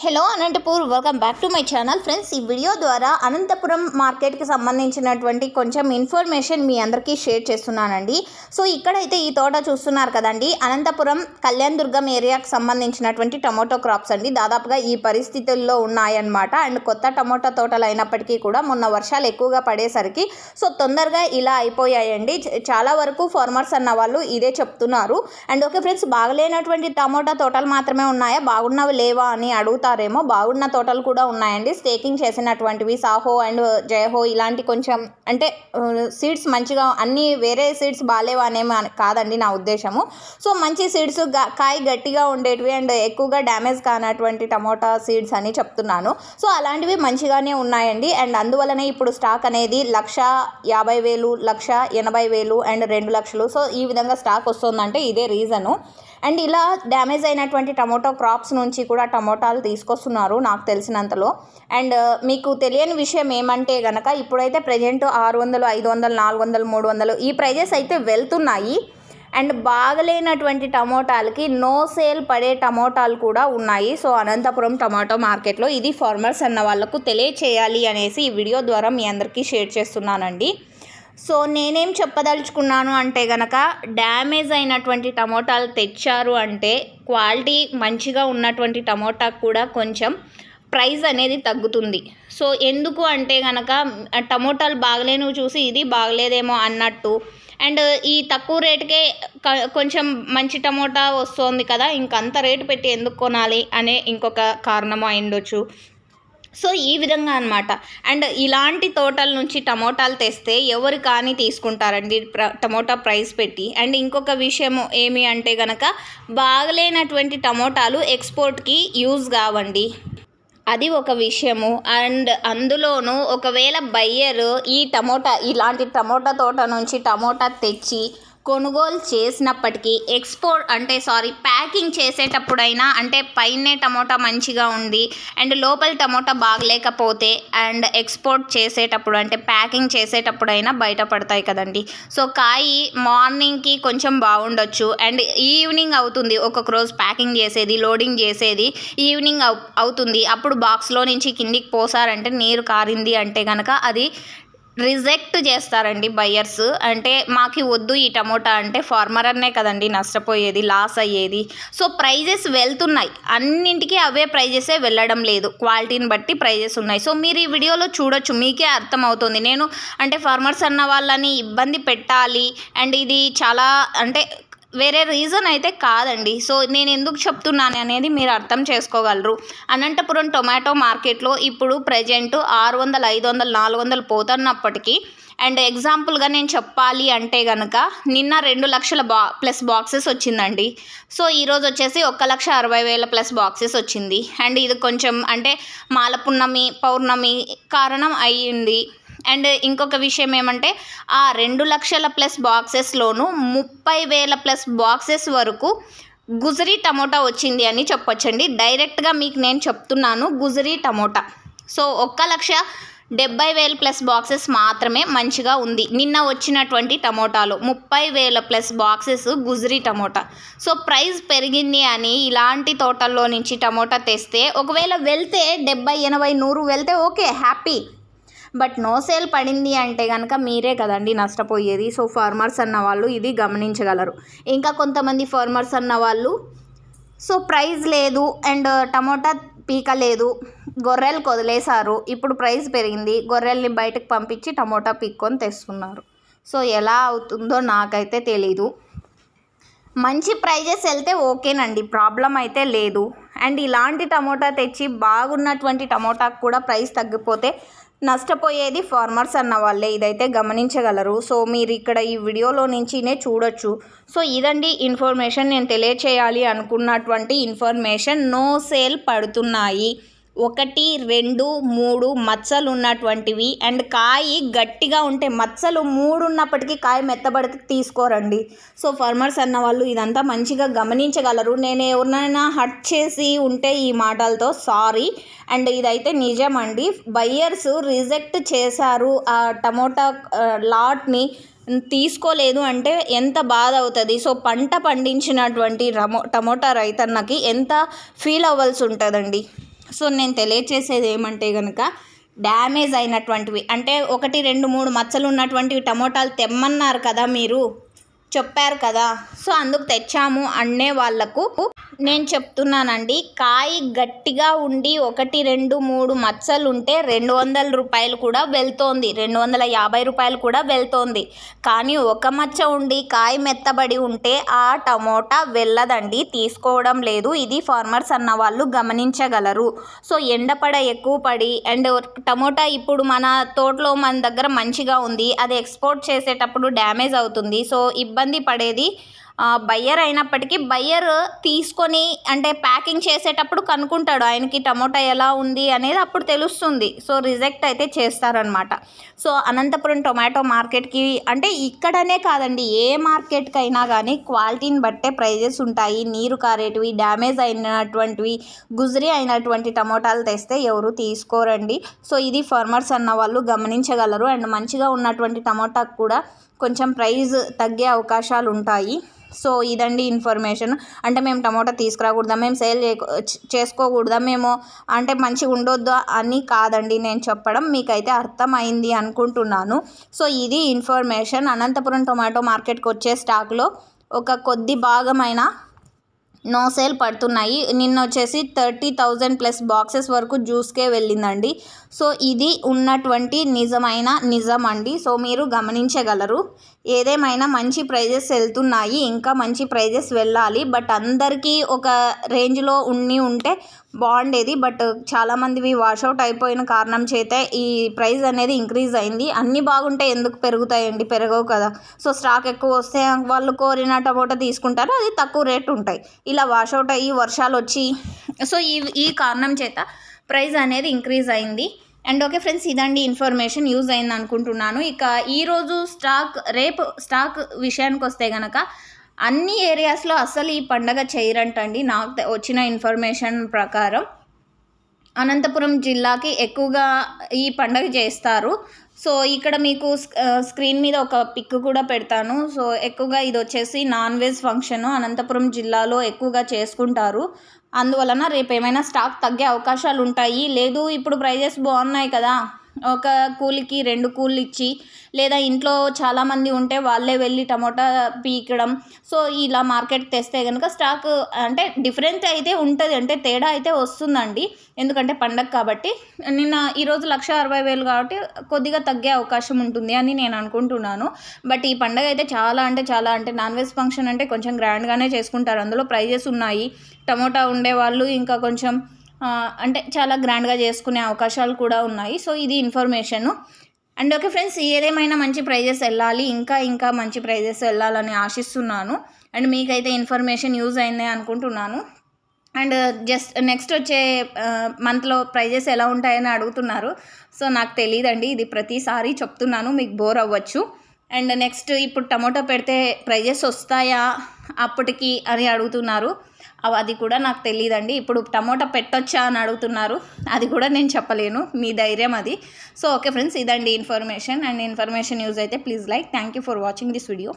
Hello Anantapur welcome back to my channel friends ఈ video ద్వారా అనంతపురం మార్కెట్కి సంబంధించినటువంటి కొంచెం ఇన్ఫర్మేషన్ మీ అందరికీ షేర్ చేస్తున్నానండి. సో ఇక్కడైతే ఈ తోట చూస్తున్నారు కదండి. అనంతపురం కళ్యాణ్ దుర్గం ఏరియాకి సంబంధించినటువంటి టమాటో క్రాప్స్ అండి. దాదాపుగా ఈ పరిస్థితుల్లో ఉన్నాయన్నమాట. అండ్ కొత్త టమాటో తోటలు అయినప్పటికీ కూడా మొన్న వర్షాలు ఎక్కువగా పడేసరికి సో తొందరగా ఇలా అయిపోయాయండి. చాలా వరకు ఫార్మర్స్ అన్న వాళ్ళు ఇదే చెప్తున్నారు. అండ్ ఓకే ఫ్రెండ్స్ బాగలేనటువంటి టమోటా తోటలు మాత్రమే ఉన్నాయా? బాగున్నవి లేవా అని అడుగుతారేమో బాగున్న తోటలు కూడా ఉన్నాయండి. స్టేకింగ్ చేసినటువంటివి సాహో అండ్ జయహో ఇలాంటి కొంచెం అంటే సీడ్స్ మంచిగా అన్ని వేరే సీడ్స్ బాగాలేవనేమి కాదండి నా ఉద్దేశము. సో మంచి సీడ్స్ కాయ గట్టిగా ఉండేటివి అండ్ ఎక్కువగా డ్యామేజ్ కానటువంటి టమోటా సీడ్స్ అని చెప్తున్నాను. సో అలాంటివి మంచిగానే ఉన్నాయండి. అండ్ అందువలనే ఇప్పుడు స్టాక్ అనేది లక్ష యాభై వేలు లక్ష ఎనభై వేలు అండ్ రెండు లక్షలు. సో ఈ విధంగా స్టాక్ వస్తుందంటే ఇదే రీజను అండ్ ఇలా డ్యామేజ్ అయినటువంటి టమోటో క్రాప్స్ నుంచి కూడా టమోటాలు తీసుకొస్తున్నారు నాకు తెలిసినంతలో. అండ్ మీకు తెలియని విషయం ఏమంటే గనక ఇప్పుడైతే ప్రజెంట్ ఆరు వందలు ఐదు వందలు నాలుగు వందలు మూడు వందలు ఈ ప్రైజెస్ అయితే వెళ్తున్నాయి. అండ్ బాగలేనటువంటి టమోటాలకి నో సేల్ పడే టమోటాలు కూడా ఉన్నాయి. సో అనంతపురం టమాటో మార్కెట్లో ఇది ఫార్మర్స్ అన్న వాళ్ళకు తెలియచేయాలి అనేసి ఈ వీడియో ద్వారా మీ అందరికీ షేర్ చేస్తున్నానండి. సో నేనేం చెప్పదలుచుకున్నాను అంటే గనక డ్యామేజ్ అయినటువంటి టమోటాలు తెచ్చారు అంటే క్వాలిటీ మంచిగా ఉన్నటువంటి టమోటా కూడా కొంచెం ప్రైస్ అనేది తగ్గుతుంది. సో ఎందుకు అంటే గనక టమోటాలు బాగలేనివి చూసి ఇది బాగలేదేమో అన్నట్టు. అండ్ ఈ తక్కువ రేటుకే కొంచెం మంచి టమోటా వస్తుంది కదా ఇంకంత రేటు పెట్టి ఎందుకు కొనాలి అనే ఇంకొక కారణము అయిండొచ్చు సో ఈ విధంగా అనమాట అండ్ ఇలాంటి తోటల నుంచి టమోటాలు తెస్తే ఎవరు కానీ తీసుకుంటారండి. ప్ర టమోటా ప్రైస్ పెట్టి. అండ్ ఇంకొక విషయం ఏమి అంటే గనక బాగలేనటువంటి టమోటాలు ఎక్స్పోర్ట్కి యూజ్ కావండి. అది ఒక విషయము. అండ్ అందులోనూ ఒకవేళ బయ్యర్ ఈ టమోటా ఇలాంటి టమోటా తోట నుంచి టమోటా తెచ్చి కొనుగోలు చేసినప్పటికీ ఎక్స్పోర్ట్ అంటే సారీ ప్యాకింగ్ చేసేటప్పుడైనా అంటే పైనే టమోటా మంచిగా ఉంది అండ్ లోపల టమోటా బాగలేకపోతే అండ్ ఎక్స్పోర్ట్ చేసేటప్పుడు అంటే ప్యాకింగ్ చేసేటప్పుడైనా బయటపడతాయి కదండి. సో కాయి మార్నింగ్కి కొంచెం బాగుండొచ్చు అండ్ ఈవినింగ్ అవుతుంది ఒక్కొక్క రోజు ప్యాకింగ్ చేసేది లోడింగ్ చేసేది ఈవినింగ్ అవు అవుతుంది. అప్పుడు బాక్స్లో నుంచి కిందికి పోసారంటే నీరు కారింది అంటే కనుక అది రిజెక్ట్ చేస్తారండి బయ్యర్స్ అంటే మాకు వద్దు ఈ టమోటా అంటే ఫార్మర్ అన్నే కదండి నష్టపోయేది లాస్ అయ్యేది. సో ప్రైజెస్ వెళ్తున్నాయి. అన్నింటికీ అవే ప్రైజెసే వెళ్ళడం లేదు. క్వాలిటీని బట్టి ప్రైజెస్ ఉన్నాయి. సో మీరు ఈ వీడియోలో చూడొచ్చు. మీకే అర్థమవుతుంది. నేను అంటే ఫార్మర్స్ అన్న వాళ్ళని ఇబ్బంది పెట్టాలి. అండ్ ఇది చాలా అంటే వేరే రీజన్ అయితే కాదండి. సో నేను ఎందుకు చెప్తున్నాను అనేది మీరు అర్థం చేసుకోగలరు. అనంతపురం టొమాటో మార్కెట్లో ఇప్పుడు ప్రజెంట్ ఆరు వందలు ఐదు వందలు నాలుగు వందలు పోతున్నప్పటికీ అండ్ ఎగ్జాంపుల్గా నేను చెప్పాలి అంటే కనుక నిన్న రెండు లక్షల బా ప్లస్ బాక్సెస్ వచ్చిందండి. సో ఈరోజు వచ్చేసి ఒక్క లక్ష అరవై వేల ప్లస్ బాక్సెస్ వచ్చింది. అండ్ ఇది కొంచెం అంటే మాలపున్నమి పౌర్ణమి కారణం అయ్యింది. అండ్ ఇంకొక విషయం ఏమంటే ఆ రెండు లక్షల ప్లస్ బాక్సెస్లోనూ ముప్పై వేల ప్లస్ బాక్సెస్ వరకు గుజరీ టమోటా వచ్చింది అని చెప్పొచ్చండి. డైరెక్ట్గా మీకు నేను చెప్తున్నాను గుజరీ టమోటా. సో ఒక్క లక్ష డెబ్బై వేల ప్లస్ బాక్సెస్ మాత్రమే మంచిగా ఉంది. నిన్న వచ్చినటువంటి టమోటాలు ముప్పై వేల ప్లస్ బాక్సెస్ గుజరీ టమోటా. సో ప్రైస్ పెరిగింది అని ఇలాంటి తోటల్లో నుంచి టమోటా తెస్తే ఒకవేళ వెళ్తే డెబ్బై ఎనభై నూరు వెళ్తే okay happy. But no sale పడింది అంటే కనుక మీరే కదండి నష్టపోయేది. సో ఫార్మర్స్ అన్న వాళ్ళు ఇది గమనించగలరు. ఇంకా కొంతమంది ఫార్మర్స్ అన్న వాళ్ళు సో ప్రైస్ లేదు అండ్ టమోటా పీక లేదు గొర్రెలు వదిలేశారు ఇప్పుడు ప్రైస్ పెరిగింది గొర్రెల్ని బయటకు పంపించి టమోటా పీక్కొని తెస్తున్నారు. సో ఎలా అవుతుందో నాకైతే తెలీదు. మంచి ప్రైజెస్ వెళ్తే ఓకేనండి ప్రాబ్లం అయితే లేదు. అండ్ ఇలాంటి టమోటా తెచ్చి బాగున్నటువంటి టమోటాకు కూడా ప్రైస్ తగ్గిపోతే నష్టపోయేది ఫార్మర్స్ అన్న వాళ్ళే. ఇదైతే గమనించగలరు. సో మీరు ఇక్కడ ఈ వీడియోలో నుంచినే చూడొచ్చు. సో ఇదండి ఇన్ఫర్మేషన్. నేను తెలియచేయాలి అనుకున్నటువంటి ఇన్ఫర్మేషన్. నో సేల్ పడుతున్నాయి. ఒకటి రెండు మూడు మచ్చలు ఉన్నటువంటివి. అండ్ కాయి గట్టిగా ఉంటే మచ్చలు మూడు ఉన్నప్పటికీ కాయ మెత్తబడితే తీసుకోరండి. సో ఫార్మర్స్ అన్న వాళ్ళు ఇదంతా మంచిగా గమనించగలరు. నేను ఎవరినైనా హట్ చేసి ఉంటే ఈ మాటలతో సారీ. అండ్ ఇదైతే నిజమండి. బయ్యర్స్ రిజెక్ట్ చేశారు. ఆ టమోటా లాట్ని తీసుకోలేదు అంటే ఎంత బాధ అవుతుంది. సో పంట పండించినటువంటి రమో టమోటా రైతన్నకి ఎంత ఫీల్ అవ్వాల్సి ఉంటుందండి. సో నేను తెలియచేసేది ఏమంటే కనుక డ్యామేజ్ అయినటువంటివి. అంటే ఒకటి రెండు మూడు మచ్చలు ఉన్నటువంటివి టమోటాలు తెమ్మన్నారు కదా మీరు? చెప్పారు కదా. సో అందుకు తెచ్చాము అనే వాళ్ళకు నేను చెప్తున్నానండి కాయ గట్టిగా ఉండి ఒకటి రెండు మూడు మచ్చలు ఉంటే రెండు వందల రూపాయలు కూడా వెళ్తోంది. రెండు వందల యాభై రూపాయలు కూడా వెళ్తోంది. కానీ ఒక మచ్చ ఉండి కాయ మెత్తబడి ఉంటే ఆ టమోటా వెళ్ళదండి తీసుకోవడం లేదు. ఇది ఫార్మర్స్ అన్న వాళ్ళు గమనించగలరు. సో ఎండపడ ఎక్కువ పడి అండ్ టమోటా ఇప్పుడు మన తోటలో మన దగ్గర మంచిగా ఉంది. అది ఎక్స్పోర్ట్ చేసేటప్పుడు డ్యామేజ్ అవుతుంది. సో ఇబ్బంది ఇబ్బంది పడేది. బయ్యర్ అయినప్పటికీ బయ్యర్ తీసుకొని అంటే ప్యాకింగ్ చేసేటప్పుడు కనుక్కుంటాడు ఆయనకి టమోటా ఎలా ఉంది అనేది అప్పుడు తెలుస్తుంది. సో రిజెక్ట్ అయితే చేస్తారనమాట సో అనంతపురం టొమాటో మార్కెట్కి అంటే ఇక్కడనే కాదండి ఏ మార్కెట్కి అయినా కానీ క్వాలిటీని బట్టే ప్రైజెస్ ఉంటాయి. నీరు కారేటివి డ్యామేజ్ అయినటువంటివి గుజరీ అయినటువంటి టమోటాలు తెస్తే ఎవరు తీసుకోరండి. సో ఇది ఫార్మర్స్ అన్న వాళ్ళు గమనించగలరు. అండ్ మంచిగా ఉన్నటువంటి టమోటాకు కూడా కొంచెం ప్రైజ్ తగ్గే అవకాశాలు ఉంటాయి. సో ఇదండి ఇన్ఫర్మేషన్. అంటే మేము టమోటా తీసుకురాకూడదా మేము సేల్ చేసుకోకూడదా మేము అంటే మంచిగా ఉండొద్దా అని కాదండి నేను చెప్పడం. మీకైతే అర్థమైంది అనుకుంటున్నాను. సో ఇది ఇన్ఫర్మేషన్. అనంతపురం టొమాటో మార్కెట్కి వచ్చే స్టాక్లో ఒక కొద్ది భాగమైన నో సేల్ పడుతున్నాయి. నిన్న వచ్చేసి థర్టీ థౌజండ్ ప్లస్ బాక్సెస్ వరకు జ్యూస్కే వెళ్ళిందండి. సో ఇది ఉన్నటువంటి నిజమైన నిజం అండి. సో మీరు గమనించగలరు. ఏదేమైనా మంచి ప్రైజెస్ వెళ్తున్నాయి ఇంకా మంచి ప్రైజెస్ వెళ్ళాలి. బట్ అందరికీ ఒక రేంజ్లో ఉండి ఉంటే బాగుండేది. బట్ చాలామందివి వాషౌట్ అయిపోయిన కారణం చేతే ఈ ప్రైస్ అనేది ఇంక్రీజ్ అయింది. అన్నీ బాగుంటే ఎందుకు పెరుగుతాయండి? పెరగవు కదా. సో స్టాక్ ఎక్కువ వస్తే వాళ్ళు కోరిన టమోటా తీసుకుంటారు. అది తక్కువ రేట్ ఉంటాయి. ఇలా వాషౌట్ అయ్యి వర్షాలు వచ్చి సో ఈ ఈ కారణం చేత ప్రైస్ అనేది ఇంక్రీజ్ అయింది. అండ్ ఓకే ఫ్రెండ్స్ ఇదండి ఇన్ఫర్మేషన్ యూజ్ అయింది అనుకుంటున్నాను. ఇక ఈరోజు స్టాక్ రేపు స్టాక్ విషయానికి వస్తే కనుక అన్ని ఏరియాస్లో అసలు ఈ పండగ చేయరంటండి. నాకు వచ్చిన ఇన్ఫర్మేషన్ ప్రకారం అనంతపురం జిల్లాకి ఎక్కువగా ఈ పండగ చేస్తారు. సో ఇక్కడ మీకు స్క్రీన్ మీద ఒక పిక్ కూడా పెడతాను. సో ఎక్కువగా ఇది వచ్చేసి నాన్ వెజ్ ఫంక్షన్ అనంతపురం జిల్లాలో ఎక్కువగా చేసుకుంటారు. అందువలన రేపు ఏమైనా స్టాక్ తగ్గే అవకాశాలు ఉంటాయి లేదు ఇప్పుడు ప్రైజెస్ బాగున్నాయి కదా. ఒక కూలికి రెండు కూలు ఇచ్చి లేదా ఇంట్లో చాలామంది ఉంటే వాళ్ళే వెళ్ళి టమోటా పీకడం. సో ఇలా మార్కెట్ తెస్తే కనుక స్టాక్ అంటే డిఫరెన్స్ అయితే ఉంటుంది. అంటే తేడా అయితే వస్తుందండి. ఎందుకంటే పండగ కాబట్టి. నిన్న ఈరోజు లక్ష అరవై వేలు కాబట్టి కొద్దిగా తగ్గే అవకాశం ఉంటుంది అని నేను అనుకుంటున్నాను. బట్ ఈ పండగ అయితే చాలా అంటే చాలా. అంటే నాన్ వెజ్ ఫంక్షన్ అంటే కొంచెం గ్రాండ్గానే చేసుకుంటారు. అందులో ప్రైజెస్ ఉన్నాయి. టమోటా ఉండేవాళ్ళు ఇంకా కొంచెం అంటే చాలా గ్రాండ్గా చేసుకునే అవకాశాలు కూడా ఉన్నాయి. సో ఇది ఇన్ఫర్మేషను. అండ్ ఓకే ఫ్రెండ్స్ ఏదేమైనా మంచి ప్రైజెస్ వెళ్ళాలి ఇంకా ఇంకా మంచి ప్రైజెస్ వెళ్ళాలని ఆశిస్తున్నాను. అండ్ మీకైతే ఇన్ఫర్మేషన్ యూజ్ అయింది అనుకుంటున్నాను. అండ్ జస్ట్ నెక్స్ట్ వచ్చే మంత్లో ప్రైజెస్ ఎలా ఉంటాయని అడుగుతున్నారు. సో నాకు తెలియదండి. ఇది ప్రతిసారి చెప్తున్నాను. మీకు బోర్ అవ్వచ్చు. అండ్ నెక్స్ట్ ఇప్పుడు టమోటా పెడితే ప్రైజెస్ వస్తాయా అప్పటికి అని అడుగుతున్నారు. అది కూడా నాకు తెలియదండి ఇప్పుడు టమోటా పెట్టొచ్చా అని అడుగుతున్నారు. అది కూడా నేను చెప్పలేను. మీ ధైర్యం అది. సో ఓకే ఫ్రెండ్స్ ఇదండి ఇన్ఫర్మేషన్. అండ్ ఇన్ఫర్మేషన్ యూజ్ అయితే please like. Thank you for watching this video.